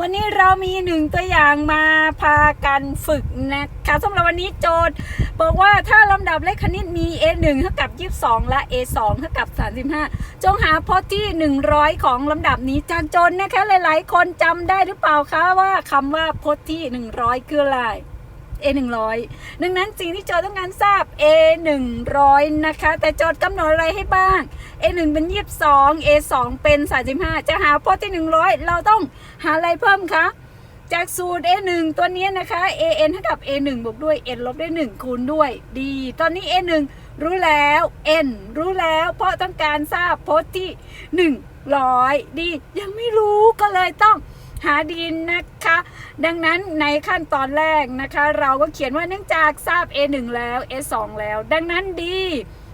วันนี้เรามีหนึ่งตัวอย่างมาพากันฝึกนะคะสำหรับวันนี้โจทย์ บอกว่าถ้าลำดับเลขคณิตมี A1 เท่ากับ 22 และ A2 เท่ากับ 35 จงหาพจน์ที่ 100 ของลำดับนี้จากโจทย์นะคะหลาย ๆ คนจำได้หรือเปล่าคะว่าคำว่าพจน์ที่ 100 คืออะไร A 100ดังนั้นสิ่งที่โจทย์ต้องการทราบ A 100นะคะ แต่โจทย์กำหนดอะไรให้บ้าง A 1เป็น 22 A 2เป็น 35 จะหาพจน์ที่ 100 เราต้องหาอะไรเพิ่มคะจากสูตร A 1 ตัวนี้นะคะ A n เท่ากับ A 1 บวกด้วย n ลบด้วย 1 คูณด้วยดีตอนนี้ A 1 รู้แล้ว n รู้แล้วเพราะต้องการทราบพจน์ที่ 100ดียังไม่รู้ก็เลยต้อง หาดินนะคะ ดังนั้นในขั้นตอนแรกนะคะ เราก็เขียนว่าเนื่องจากทราบ A 1 แล้ว A 2 แล้ว ดังนั้นดี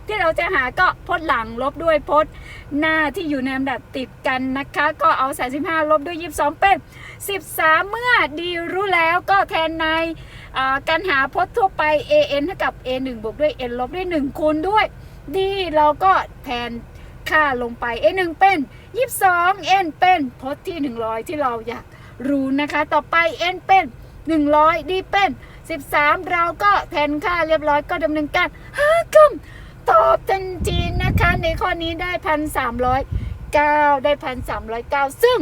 ที่เราจะหาก็พจน์หลังลบด้วยพจน์หน้าที่อยู่ในลำดับติดกันนะคะ ก็เอา 35 ลบด้วย 22 เป็น 13 เมื่อดีรู้แล้วก็แทนในการหาพจน์ทั่วไป an เท่ากับ a 1 บวกด้วย n ลบด้วย 1 คูณด้วยดีเราก็แทน ค่าลงไป a 1 เป็น 22 n เป็นพจน์ที่ 100 ที่เราอยากรู้นะคะ ต่อไป n เป็น 100ดีเป็น 13 เราก็แทนค่าเรียบร้อยก็ดำเนินการหาคำตอบทันทีนะคะ ในข้อนี้ได้ 1,309 ได้ 1,309 ซึ่ง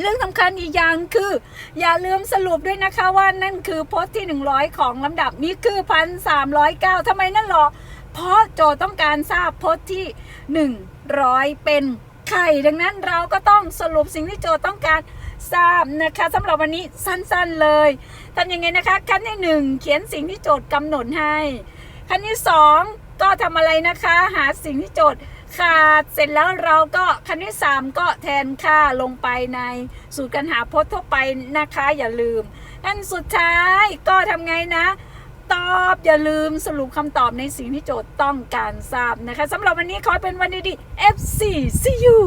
เรื่องสำคัญอีกอย่างคือ อย่าลืมสรุปด้วยนะคะว่านั่นคือโพจน์ที่ 100 ของลำดับนี้คือ 1,309ทำไมนั่นหรอ เพราะโจทย์ต้องการทราบพจน์ที่ 100 เป็นไข่ดังนั้นเราก็ต้องสรุปสิ่งที่โจทย์ต้องการทราบนะคะสำหรับวันนี้สั้นๆเลยทำยังไงนะคะ ขั้นที่หนึ่งเขียนสิ่งที่โจทย์กำหนดให้ ขั้นที่สองก็ทำอะไรนะคะ หาสิ่งที่โจทย์ขาดเสร็จแล้วเราก็ขั้นที่สามก็แทนค่าลงไปในสูตรการหาพจน์ทั่วไปนะคะอย่าลืมขั้นสุดท้ายก็ทำไงนะ ตอบ อย่าลืมสรุปคำตอบในสิ่งที่โจทย์ต้องการทราบนะคะสำหรับวันนี้ขอเป็นวันดีๆ FC see you